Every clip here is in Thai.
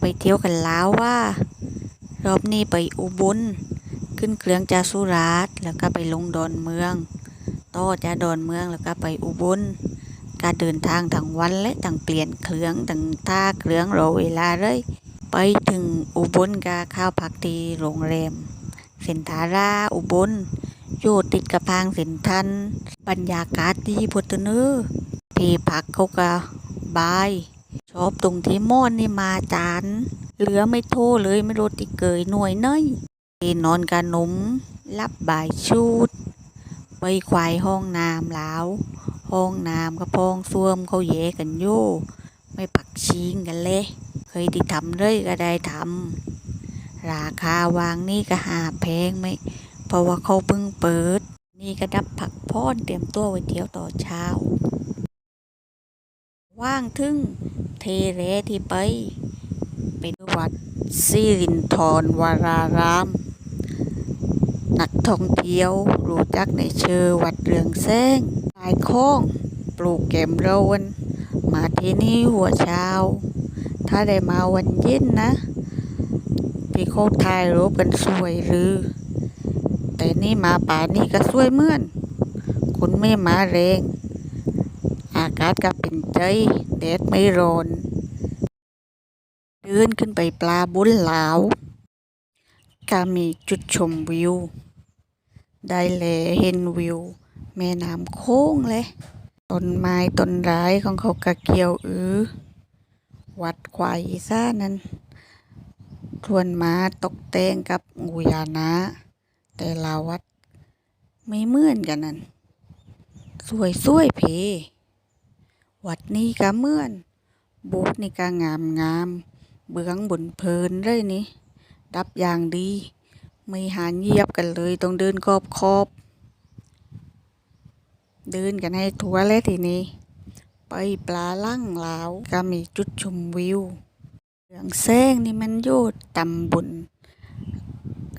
ไปเที่ยวกันแล้วว่ารอบนี้ไปอุบลขึ้นเครื่องจากสุราษฎร์แล้วก็ไปลงดอนเมืองต่อจากดอนเมืองแล้วก็ไปอุบลการเดินทางทั้งวันและทั้งเปลี่ยนเครื่องทั้งท่าเครื่องรอเวลาเลยไปถึงอุบลก็เข้าวพักที่โรงแรมเซ็นทาราอุบลอยู่ติดกับทางเซนทันบรรยากาศดีพุทธเนอที่พักเขาก็บาย อบตรงที่ม่อนนี่มาจานเหลือไม่โทเลยไม่รู้ติเกยหน่วยเนยนอนกันหนมรับบ่ายชุดไปควายห้องน้ำแล้ว ห้องน้ำกับห้องส้วมเขาแยกกันอยู่ไม่ปักชิงกันเลย เคยที่ทำเลยก็ได้ทำราคาวางนี่ก็หาแพงไหมเพราะว่าเขาเพิ่งเปิด นี่ก็ดับผักพ้อนเตรียมตัวไว้เที่ยวต่อเช้า ว่างถึงเทเรที่ไป เป็นวัดสิรินทรวราราม นักท่องเที่ยวรู้จักในเชื่อวัดเรืองแซงลายโค้งปลูกแกมโรวนมาที่นี่หัวเช้า ถ้าได้มาวันเย็นนะที่เขาถ่ายรูปกันสวยหรือ แต่นี่มาป่านี่ก็สวยเมื่อน คุณไม่มาแรงากาศก็เป็นใจแดดไม่ร้อนเดินขึ้นไปปลาบุญหลาวก็มีจุดชมวิว ได้แลเห็นวิว แม่น้ำโค้งเลยต้นไม้ต้นร้ายของเขากะเกียวอือ วัดควายอีซ่านั้นทวนมาตกแต่งกับงูยานะ แต่ละวัด ไม่เหมือนกันนั่นสวยสวยเพ วัดนี้ก็เมื่อนโบูธนี่ก็งามงามเบื้องบนเพลินเลยนี่ ดับอย่างดี ไม่หานเยียบกันเลยต้องเดินขอบขอบ เดินกันให้ทั่วเลยทีนี้ ไปปลาลั่งลาวก็มีจุดชมวิวเรืองแซงนี่มันอยู่ตำบล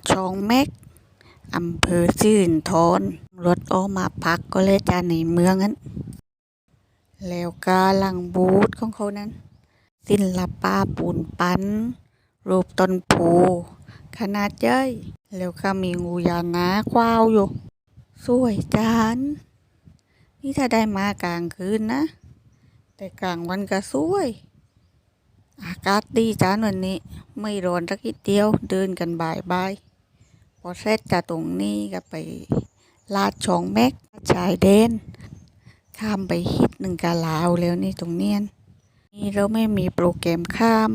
ช่องแม็กอำเภอสิรินธรรถออกมาพักก็เลยจาในเมืองนั้น แล้วก็หลังบูธของเขานั้น ศิลปะปูนปั้น รูปต้นโพขนาดใหญ่แล้วก็มีงูยานาควาวอยู่ สวยจานนี่ถ้าได้มากลางคืนนะ แต่กลางวันก็สวย อากาศดีจานวันนี้ ไม่ร้อนสักนิดเดียวเดินกันบ่ายบายพอเสร็จจากตรงนี้ก็ไปลาดช่องแม็กชายเดน ข้ามไปฮิตหนึ่งกาลาวแล้วนี่ตรงเนียนนี่เราไม่มีโปรแกรมข้าม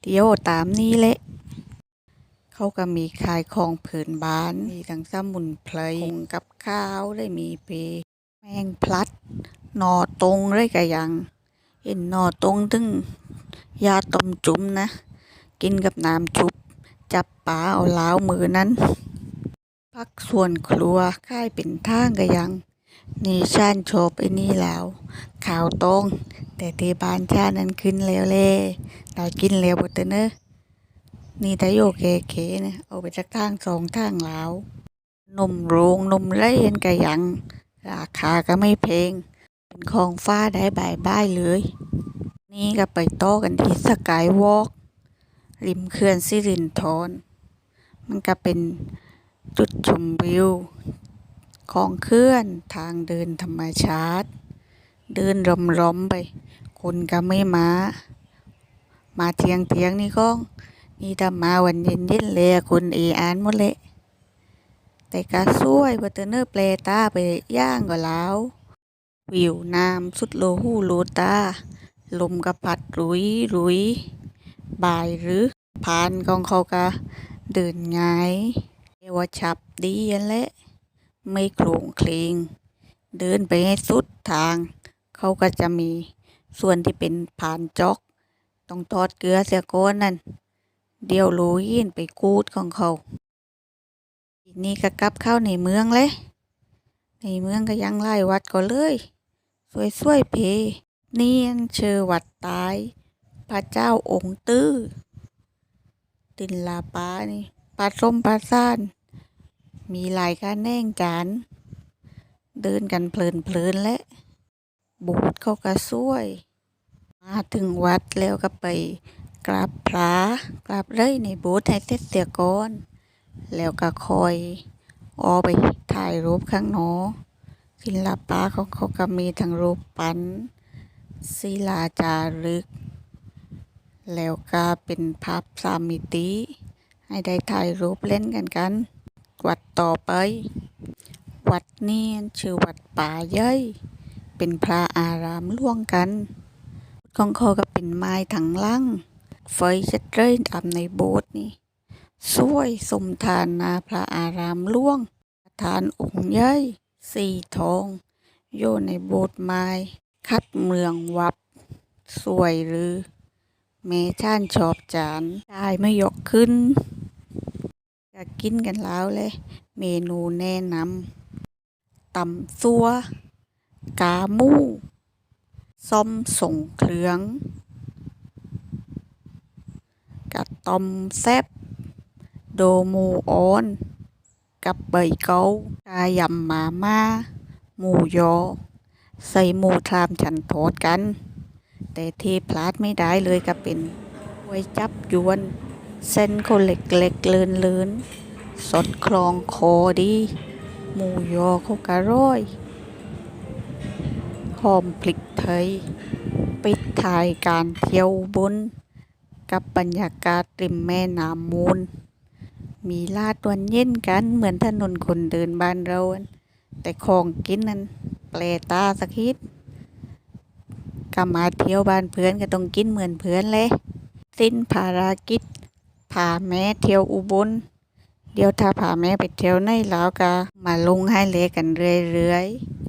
เที่ยวตามนี้แหละ เขาก็มีขายของเผินบาน มีทั้งสมุนไพรกับข้าวได้มีเปแมงพลัดหนอตรงเลยกะยัง เห็นหนอตรงถึงยาต้มจุ่มนะ กินกับน้ำชุบ จับปลาเอาล้าวมือนั้นพักส่วนครัวค่ายเป็นท่างกะยัง นี่ชานชบไอ้นี่แล้วข่าวตรง แต่ที่บ้านชานั้นขึ้นแล้วเล่เรากินแล้วบดเตอเนอะนี่ถ้าโยกเกๆนะเอาไปจากทางสองทางแล้วนมโรงนมไร่ยันกะยัง ราคาก็ไม่แพงเป็นของฟ้าได้บายบายเลย นี่ก็ไปโต่อกันที่สกายวอล์กริมเขื่อนสิรินธรมันก็เป็นจุดชมวิว ของเคลื่อนทางเดินธรรมชาติ เดินรอมๆไป คนก็ไม่มา มาเทียงเทียงนี่ก้องนี่ถ้ามาวันเย็นเย็นเลยอะคนเออานหมดเลยแต่ก็สวยเบอร์เตอร์เนอร์เปลตาไปย่างก็แล้ว วิวน้ำสุดโลหูโลตา ลมก็พัดรุยรุยบ่ายหรือผ่านของเขาก็เดินไงเรียกว่าฉับดีอันแหละ ไม่โครงเคลงเดินไปให้สุดทาง เขาก็จะมีส่วนที่เป็นผ่านจอก ต้องทอดเกลือเสียก้อนนั่น เดียวโลยินไปกูดของเขาทีนี้ก็กลับเข้าในเมืองเลย ในเมืองก็ยังไล่วัดก็เลย สวยๆเพเนียนเชอวัดตาย พระเจ้าองค์ตื้อตินลาปานี่ปลาส้มปลาซ่าน มีหลายการแน่งจานเดินกันเพลินๆและบูธเขาก็สวย มาถึงวัดแล้วก็ไปกราบพระกราบเลยในบูธให้เสร็จเสียก่อนแล้วก็คอยออไปถ่ายรูปข้างนอกศิลปะของเขาก็มีทั้งรูปปั้นศิลาจารึก แล้วก็เป็นภาพสามมิติ ให้ได้ถ่ายรูปเล่นกันกัน วัดต่อไป วัดนี้ชื่อวัดป่าเย้ยเป็นพระอารามร่วงกันของเขาก็เป็นไม้ถังล่างไฟจะเร่ดำในโบสถ์นี่สวยสมทานนาพระอารามล่วงฐานองค์ใหญ่สีทอง โยในโบสถ์ไม้ คัดเมืองวับ สวยหรือเมช่านชอบจานได้ไม่ยกขึ้น กินกันแล้วเลย เมนูแนะนำตำซัว กามูส้มส่งเครื่องกะต้มแซ่บโดมูออน กับใบเกากายำหมาม่าหมูยอ ใส่หมูทรามฉันโทษกัน แต่ที่พลาดไม่ได้เลยก็เป็นก๋วยจับยวน เส้นเขาเล็กๆเลือนๆ สดคลองคอดี หมูยอเขากระร้อย หอมพริกไทย ปิดท้ายการเที่ยวบนกับบรรยากาศริมแม่น้ำมูล มีลาดวันเย็นกันเหมือนถนนคนเดินบ้านเรา แต่ของกินนั้นแปลตาสักฮิตก็มาเที่ยวบ้านเพื่อนก็ต้องกินเหมือนเพื่อนเลย สิ้นภารกิจ พาแม่เที่ยวอุบล เดี๋ยวถ้าพาแม่ไปเที่ยวในแล้วก็มาลงให้เลกันเรื่อยๆ